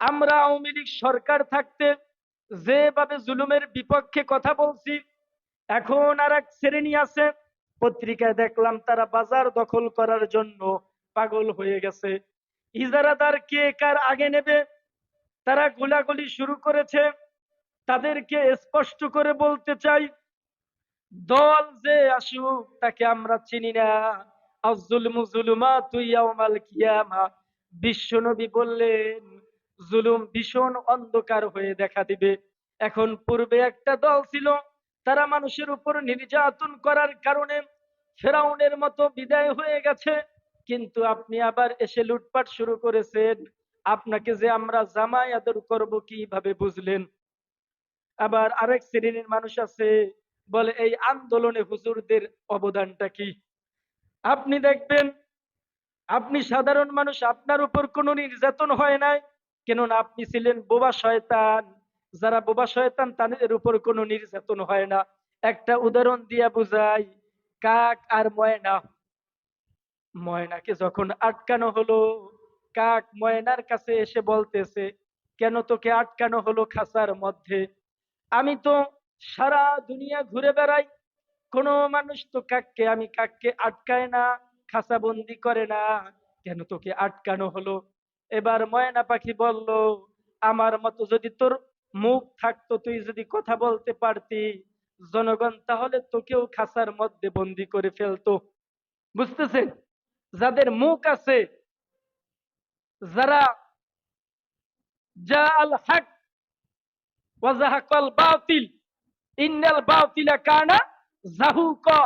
আমরা আওয়ামী লীগ সরকার থাকতে যেভাবে জুলুমের বিপক্ষে কথা বলছি, এখন আর এক শ্রেণি আছে, পত্রিকায় দেখলাম তারা বাজার দখল করার জন্য পাগল হয়ে গেছে। ইজারাদার কে কার আগে নেবে? তারা গোলাগুলি শুরু করেছে। তাদেরকে স্পষ্ট করে বলতে চাই, দল যে আসুক তাকে আমরা চিনি না। আজুলমু জুলুমা তুই কিয়ামা, বিশ্বনবী বললেন জুলুম ভীষণ অন্ধকার হয়ে দেখা দিবে। এখন পূর্বে একটা দল ছিল, তারা মানুষের উপর নির্যাতন করার কারণে ফেরাউনের মতো বিদায় হয়ে গেছে। কিন্তু আপনি আবার এসে লুটপাট শুরু করেছেন। আপনাকে যে আমরা জামাই আদর করব কীভাবে বুঝলেন? আবার আরেক শ্রেণির মানুষ আছে, বলে এই আন্দোলনে হুজুরদের অবদানটা কি? আপনি দেখবেন, আপনি সাধারণ মানুষ, আপনার উপর কোনো নির্যাতন হয় নাই। কেননা আপনি ছিলেন বোবা শয়তান। যারা বোবা শয়তান, তাদের উপর কোনো নির্যাতন হয় না। একটা উদাহরণ দিয়া বুঝাই, কাক আর ময়না। ময়নাকে যখন আটকানো হলো, কাক ময়নার কাছে এসে বলতেছে, কেন তোকে আটকানো হলো খাঁচার মধ্যে? আমি তো সারা দুনিয়া ঘুরে বেড়াই। কোন মানুষ তো কাককে, আমি কাককে আটকায় না খাঁচা বন্দি করে না। কেন তোকে আটকানো হলো? এবার ময়না পাখি বলল, আমার মতো যদি তোর মুখ থাকতো, তুই যদি কথা বলতে পারতি, জনগণ তাহলে তোকেও খাঁচার মধ্যে বন্দি করে ফেলতো। বুঝতেছেন? যাদের মুখ আছে, যারা যা আল হক ওয়াজাহাকাল বাতিল, ইন্নাল বাতিলা কানা জাহুকা